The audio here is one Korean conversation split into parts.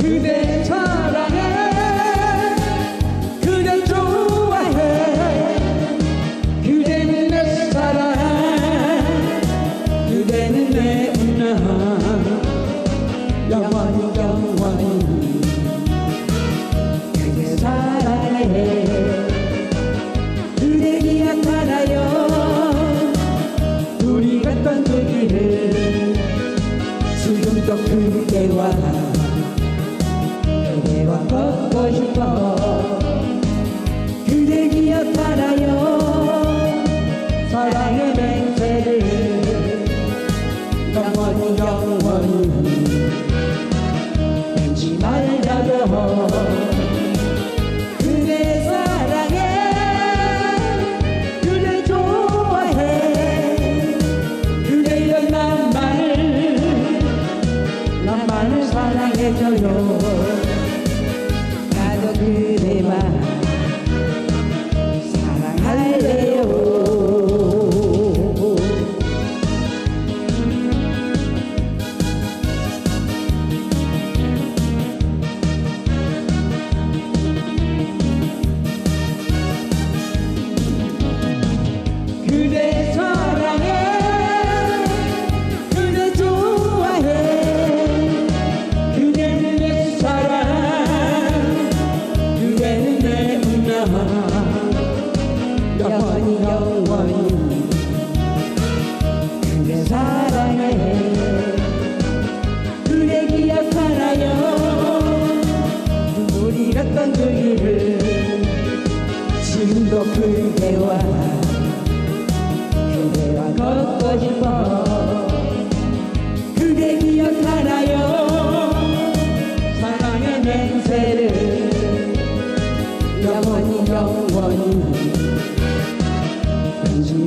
Who then? 사랑의 맹세를 영원 영원히. 잊지 말자요 그대 사랑해 그대 좋아해. 그대여 나만을 나만을 사랑해줘요. 영원히 영원히. 그대 사랑해 그대 기억하나요? 눈물이 갔던 그 일을 지금도 그대와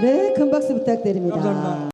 네, 큰 박수 부탁드립니다. 감사합니다.